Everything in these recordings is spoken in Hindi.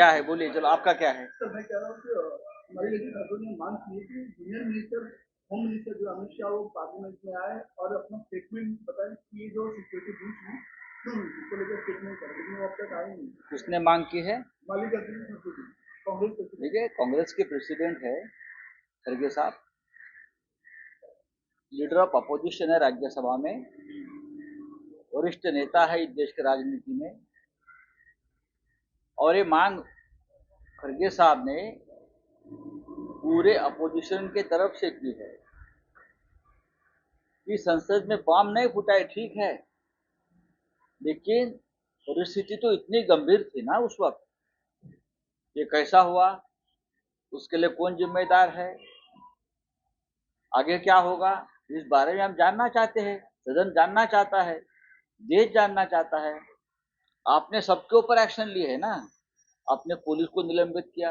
क्या है? बोलिए चलो आपका क्या है? सर मैं कह रहा हूँ हमारी लेडी ठाकुर ने मांग की है कि यूनियन मिनिस्टर होम मिनिस्टर जो अमित शाह वो पार्लियामेंट में आए और अपना स्टेटमेंट बताएँ कि ये जो सिक्योरिटी इसको लेकर स्टेटमेंट करें। लेकिन वो अब तक आए नहीं। किसने मांग की है? मालिक ठाकुर जी कांग्रेस देखिए कांग्रेस के प्रेसिडेंट है खड़गे साहब। लीडर ऑफ़ अपोजिशन है राज्यसभा में। वरिष्ठ नेता है इस देश के राजनीति में। और ये मांग खड़गे साहब ने पूरे अपोजिशन के तरफ़ से की है। कि संसद में बम नहीं फूटा है ठीक है। लेकिन परिस्थिति तो इतनी गंभीर थी ना उस वक्त। ये कैसा हुआ? उसके लिए कौन जिम्मेदार है? आगे क्या होगा? इस बारे में हम जानना चाहते हैं। सदन जानना चाहता है। देश जानना चाहता है। आपने सबके ऊपर एक्शन लिए है ना? आपने पुलिस को निलंबित किया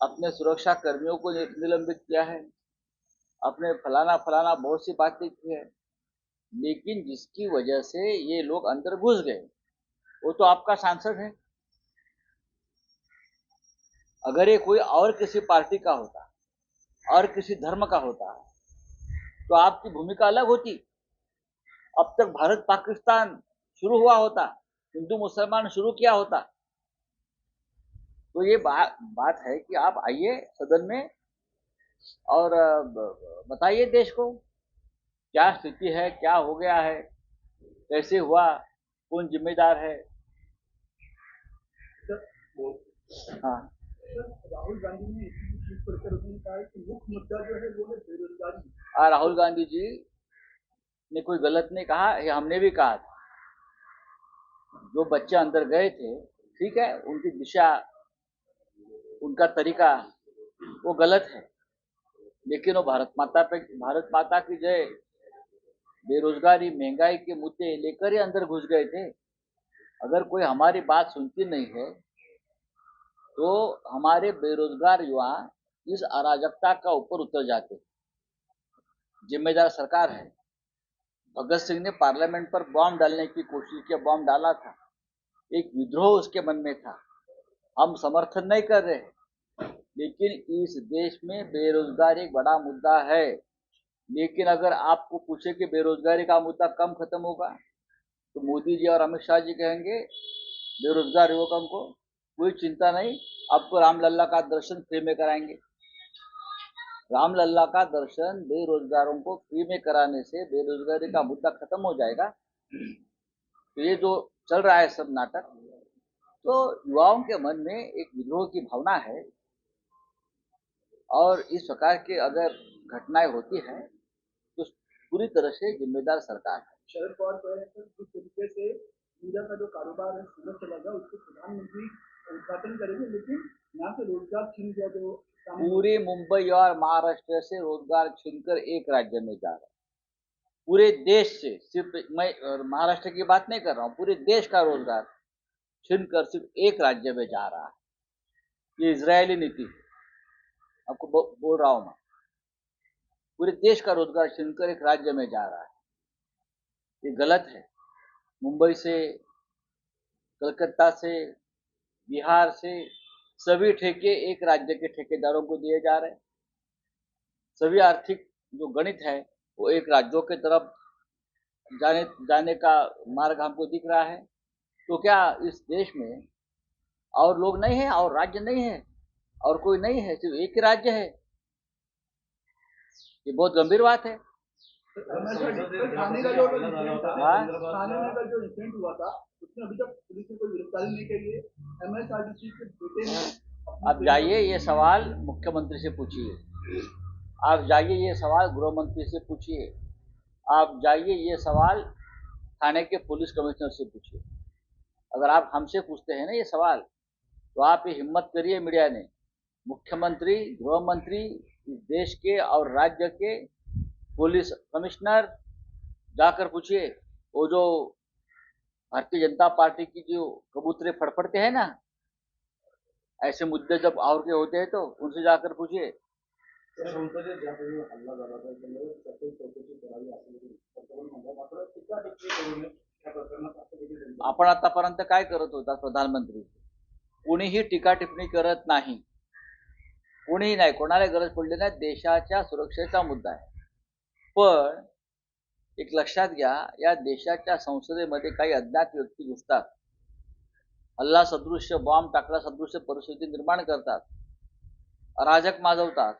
अपने सुरक्षा कर्मियों को निलंबित किया है अपने फलाना फलाना बहुत सी बातें की है, लेकिन जिसकी वजह से ये लोग अंदर घुस गए, वो तो आपका सांसद है। अगर ये कोई और किसी पार्टी का होता, और किसी धर्म का होता तो आपकी भूमिका अलग होती। अब तक भारत पाकिस्तान शुरू हुआ होता हिंदू मुसलमान शुरू किया होता? तो ये बा, बात है कि आप आइए सदन में और बताइए देश को क्या स्थिति है क्या हो गया है कैसे हुआ कौन जिम्मेदार है? हाँ। राहुल गांधी ने मुख्य मुद्दा जो है वो है बेरोजगारी। राहुल गांधी जी ने कोई गलत नहीं कहा ये हमने भी कहा था। जो बच्चे अंदर गए थे, ठीक है, उनकी दिशा, उनका तरीका, वो गलत है। लेकिन वो भारत माता पे, भारत माता की जय, बेरोजगारी, महँगाई के मुद्दे लेकर ही अंदर घुस गए थे। अगर कोई हमारी बात सुनती नहीं है तो हमारे बेरोजगार युवा इस अराजकता का ऊपर उतर जाते जिम्मेदार सरकार है। भगत सिंह ने पार्लियामेंट पर बॉम्ब डालने की कोशिश किया बॉम्ब डाला था। एक विद्रोह उसके मन में था। हम समर्थन नहीं कर रहे लेकिन इस देश में बेरोजगारी एक बड़ा मुद्दा है। लेकिन अगर आपको पूछे कि बेरोजगारी का मुद्दा कम खत्म होगा तो मोदी जी और अमित शाह जी कहेंगे, बेरोजगार युवकों को कोई चिंता नहीं, आपको रामलल्ला का दर्शन फ्री में कराएँगे। रामलल्ला का दर्शन बेरोजगारों को फ्री में कराने से बेरोजगारी का मुद्दा खत्म हो जाएगा। तो ये जो चल रहा है सब नाटक। तो युवाओं के मन में एक विद्रोह की भावना है। और इस प्रकार की अगर घटनाएँ होती है तो पूरी तरह से जिम्मेदार सरकार है। शरद पवार जिस तरीके से मीडिया का जो कारोबार है सूरत चला गया उसको प्रधानमंत्री उद्घाटन करेंगे लेकिन यहाँ से रोज़गार छीन गया जो पूरे मुंबई और महाराष्ट्र से रोज़गार छीनकर एक राज्य में जा रहा है। पूरे देश से, सिर्फ़ मैं महाराष्ट्र की बात नहीं कर रहा हूँ, पूरे देश का रोज़गार छीनकर सिर्फ़ एक राज्य में जा रहा है। ये इसराइली नीति आपको बोल रहा हूँ मैं। पूरे देश का रोज़गार छीनकर एक राज्य में जा रहा है। ये गलत है। मुंबई से, कलकत्ता से, बिहार से सभी ठेके एक राज्य के ठेकेदारों को दिए जा रहे हैं। सभी आर्थिक जो गणित है वो एक राज्यों के तरफ़ जाने जाने का मार्ग हमको दिख रहा है। तो क्या इस देश में और लोग नहीं है, और राज्य नहीं है, और कोई नहीं है, सिर्फ़ एक ही राज्य है? ये बहुत गंभीर बात है। था हाँ? जाइए, ये सवाल मुख्यमंत्री से पूछिए। आप जाइए ये सवाल गृह मंत्री से पूछिए। आप जाइए ये सवाल थाने के पुलिस कमिश्नर से पूछिए। अगर आप हमसे पूछते हैं ना ये सवाल तो आप ये हिम्मत करिए मीडिया ने। मुख्यमंत्री गृह मंत्री इस देश के और राज्य के पुलिस कमिश्नर जाकर पूछिए। वो जो भारतीय जनता पार्टी की जो कबूतरे फड़फड़ते हैं ना, ऐसे मुद्दे जब और के होते हैं तो उनसे जाकर पूछिए। आपण आतापर्यंत काय करत होता प्रधानमंत्री? कोणीही टीका टिप्पणी करत नाही. कुणीही नाही. कोणाला गरज पडली नाही. देशाच्या सुरक्षेचा मुद्दा आहे. पण एक लक्षात घ्या या देशाच्या संसदेमध्ये काही अज्ञात व्यक्ती घुसतात. हल्ला सदृश्य बॉम्ब टाकला सदृश्य परिस्थिती निर्माण करतात. अराजक माजवतात.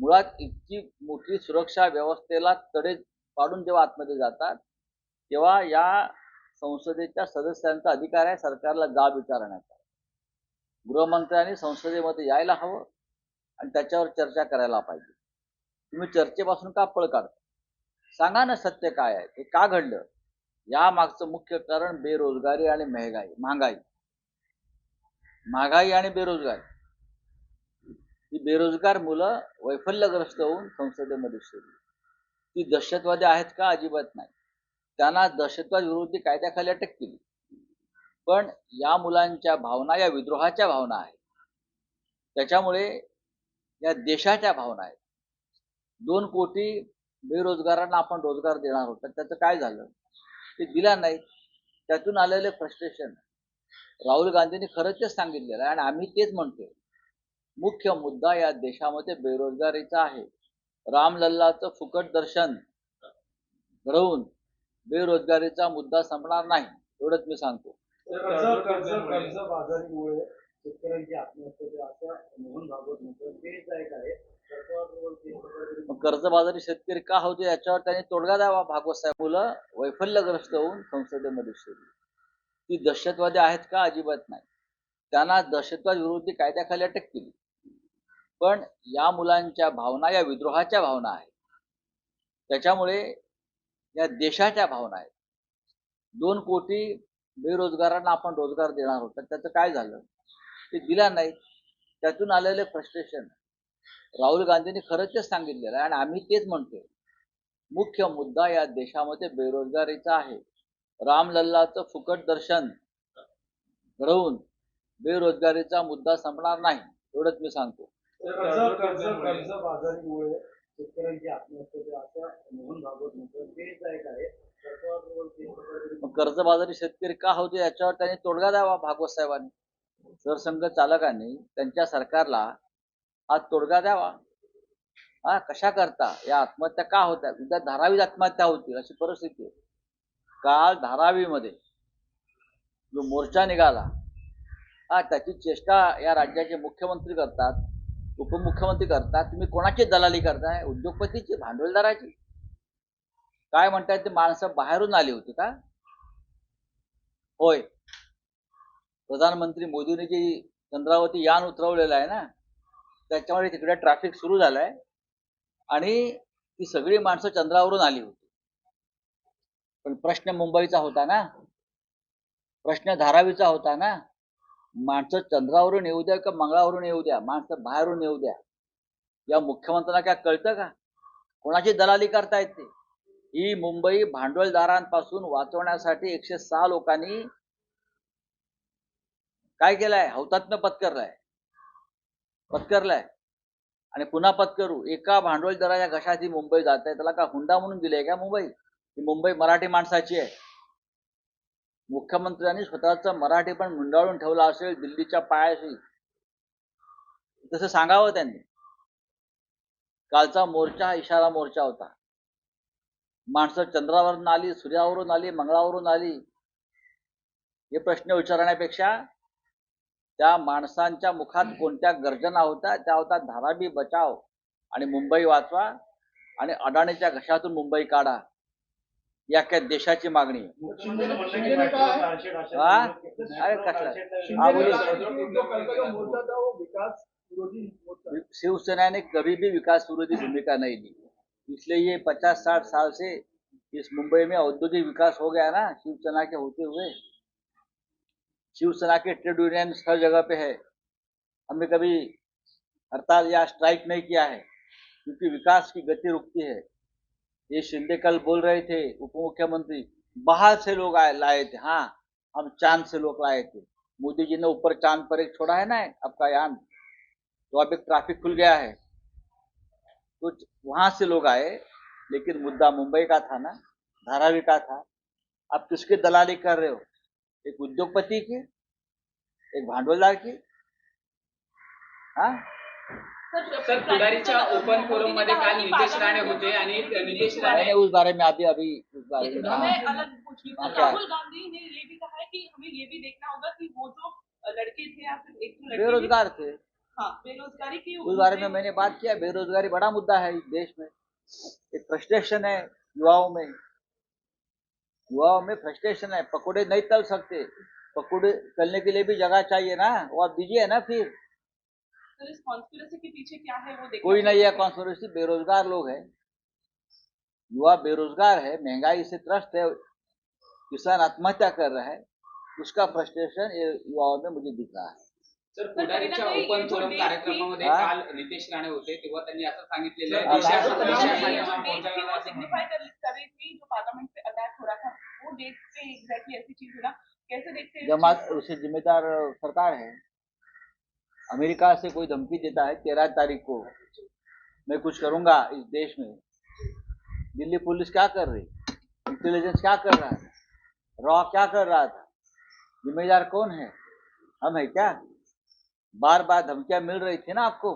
मुळात इतकी मोठी सुरक्षा व्यवस्थेला तडे पाडून जेव्हा आतमध्ये जातात तेव्हा या संसदेच्या सदस्यांचा अधिकार आहे सरकारला जाब विचारण्याचा. गृहमंत्र्यांनी संसदेमध्ये यायला हवं आणि त्याच्यावर चर्चा करायला पाहिजे. तुम्ही चर्चेपासून का पळ काढता? सांगा ना सत्य काय आहे? हे का घडलं? या मागचं मुख्य कारण बेरोजगारी आणि महागाई महागाई. महागाई आणि बेरोजगारी. बेरोजगार मुलं वैफल्यग्रस्त होऊन संसदेमध्ये शिरली. ती दहशतवादी आहेत का? अजिबात नाही. त्यांना दहशतवाद विरोधी कायद्याखाली अटक केली. पण या मुलांच्या भावना या विद्रोहाच्या भावना आहेत. त्याच्यामुळे या देशाच्या भावना आहेत. दोन कोटी बेरोजगारांना आपण रोजगार देणार होता त्याचं काय झालं? ते दिला नाही त्यातून आलेले फ्रस्ट्रेशन राहुल गांधींनी खरंच सांगितलेलं आहे आणि आम्ही तेच म्हणतोय. मुख्य मुद्दा या देशामध्ये बेरोजगारीचा आहे. रामलल्लाचं फुकट दर्शन घडवून बेरोजगारीचा मुद्दा संपणार नाही एवढंच मी सांगतो. कर्ज कर्जबाजारी शेतकरी का होते याच्यावर त्यांनी तोडगा द्यावा. भागवत साहेब मुलं वैफल्यग्रस्त होऊन संसदेमध्ये शिरली. ती दहशतवादी आहेत का? अजिबात नाही. त्यांना दहशतवाद विरोधी कायद्याखाली अटक केली. पण या मुलांच्या भावना या विद्रोहाच्या भावना आहेत. त्याच्यामुळे या देशाच्या भावना आहेत. दोन कोटी बेरोजगारांना आपण रोजगार देणार होता त्याचं काय झालं? ते दिला नाही. त्यातून आलेले फ्रस्ट्रेशन राहुल गांधींनी खरंच तेच सांगितलेलं आहे. आणि आम्ही तेच म्हणतोय. मुख्य मुद्दा या देशामध्ये बेरोजगारीचा आहे. रामलल्लाचं फुकट दर्शन घडवून बेरोजगारीचा मुद्दा संपणार नाही. एवढंच मी सांगतो. कर्ज कर्ज कर्ज बाजारीमुळे शेतकऱ्यांची आत्महत्या होते असं मोहन भागवत म्हणतो. तेच आहे. काय कर्जबाजारी मग कर्जबाजारी शेतकरी का होते याच्यावर त्यांनी तोडगा द्यावा भागवत साहेबांनी. सरसंघ चालकांनी त्यांच्या सरकारला हा तोडगा द्यावा. हा कशा करता? या आत्महत्या का होत्या? उद्या धारावीत आत्महत्या होतील अशी परिस्थिती आहे. काल धारावीमध्ये जो मोर्चा निघाला हा त्याची चेष्टा या राज्याचे मुख्यमंत्री करतात. उपमुख्यमंत्री करता तुम्ही कोणाची दलाली करताय? उद्योगपतीची भांडवलदाराची? काय म्हणताय ते माणसं बाहेरून आली होती का? होय. प्रधानमंत्री मोदींनी जी चंद्रावरती यान उतरवलेलं आहे ना त्याच्यामुळे तिकडे ट्रॅफिक सुरू झालंय आणि ती सगळी माणसं चंद्रावरून आली होती. पण प्रश्न मुंबईचा होता ना. प्रश्न धारावीचा होता ना. माणसं चंद्रावरून येऊ द्या का मंगळावरून येऊ द्या? माणसं बाहेरून येऊ द्या. या मुख्यमंत्र्यांना काय कळतं का? कोणाची दलाली करतायत ते ही मुंबई भांडवलदारांपासून वाचवण्यासाठी एकशे सहा लोकांनी काय केलंय? हौतात्म्य पत्करलाय. पत्करलाय. आणि पुन्हा पत्करू. एका भांडवलदाराच्या घशात ही मुंबई जात आहे त्याला का हुंडा म्हणून दिले का मुंबई? ही मुंबई मराठी माणसाची आहे. मुख्यमंत्र्यांनी स्वतःचा मराठी पण मुंडाळून ठेवला असेल दिल्लीच्या पायाशी. तसं सांगावं त्यांनी. कालचा मोर्चा हा इशारा मोर्चा होता. माणसं चंद्रावरून आली सूर्यावरून आली मंगळावरून आली. हे प्रश्न विचारण्यापेक्षा त्या माणसांच्या मुखात कोणत्या गर्जना होत्या त्या होत्या धारावी बचाव आणि मुंबई वाचवा आणि अडाणीच्या घशातून मुंबई काढा. या देशाची मागणी? अरे कसला? शिवसेना ने कभी भी विकास विरोधी भूमिका नहीं ली इसलिए ये पचास साठ साल से इस मुंबई में औद्योगिक विकास हो गया ना, शिवसेना के होते हुए। शिवसेना के ट्रेड यूनियन हर जगह पे है। हमने कभी हड़ताल या स्ट्राइक नहीं किया है, क्योंकि विकास की गति रुकती है। ये शिंदे कल बोल रहे थे उप मुख्यमंत्री बाहर से लोग आए, लाए थे। हाँ हम चाँद से लोग लाए थे। मोदी जी ने ऊपर चाँद पर एक छोड़ा है ना आपका यान तो अब एक ट्रैफ़िक खुल गया है। तो वहाँ से लोग आए, लेकिन मुद्दा मुंबई का था ना, धारावी का था। आप किसकी दलाली कर रहे हो? एक उद्योगपति की? एक भांडवलदार की? हाँ? सर पुढारीच्या ओपन फोरम मध्ये काल नितेश राणे होते आणि नितेश राणे उस बारे में अभी अभी उस बारे में हाँ, अलग क्या? राहुल गांधी ने ये भी कहा है कि हमें ये भी देखना होगा कि वो जो लड़के थे या फिर एक तो बेरोजगार थे। हाँ बेरोजगारी की उस बारे में मैंने बात किया। बेरोजगारी बड़ा मुद्दा है इस देश में। एक फ्रस्ट्रेशन है युवाओं में। युवाओं में फ्रस्ट्रेशन है। पकौड़े नहीं तल सकते। पकौड़े तलने के लिए भी जगह चाहिए ना। वो आप दीजिए ना फिर। तो इस कॉन्स्पिरसी के पीछे क्या है वो कोई नहीं है। कॉन्स्पिरेसी बेरोजगार लोग हैं। युवा बेरोजगार है महँगाई से त्रस्त है किसान आत्महत्या कर रहा है। उसका फ्रस्ट्रेशन ये युवाओं में मुझे दिख रहा है। सर पुढारीच्या ओपन फोरम कार्यक्रमामध्ये काल राणे होते तेव्हा त्यांनी असं सांगितलेलं आहे इस जमात उसे जिम्मेदार सरकार है। अमेरिका से कोई धमकी देता है, तेरह तारीख को। मैं कुछ करूँगा इस देश में। दिल्ली पुलिस क्या कर रही? इंटेलिजेंस क्या कर रहा है? रॉ क्या कर रहा था? जिम्मेदार कौन है? हम है क्या? बार बार धमकियाँ मिल रही थी ना आपको?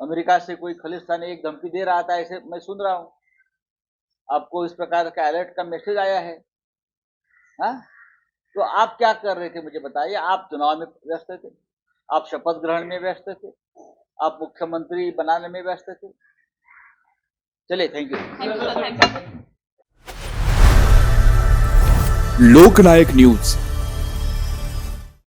अमेरिका से कोई खलिस्तानी एक धमकी दे रहा था, ऐसे मैं सुन रहा हूँ। आपको इस प्रकार का अलर्ट का मैसेज आया है? हाँ? तो आप क्या कर रहे थे मुझे बताइए? आप चुनाव में व्यस्त थे आप शपथ ग्रहण में व्यस्त थे आप मुख्यमंत्री बनाने में व्यस्त थे। चलिए थैंक यू. Loknayak news.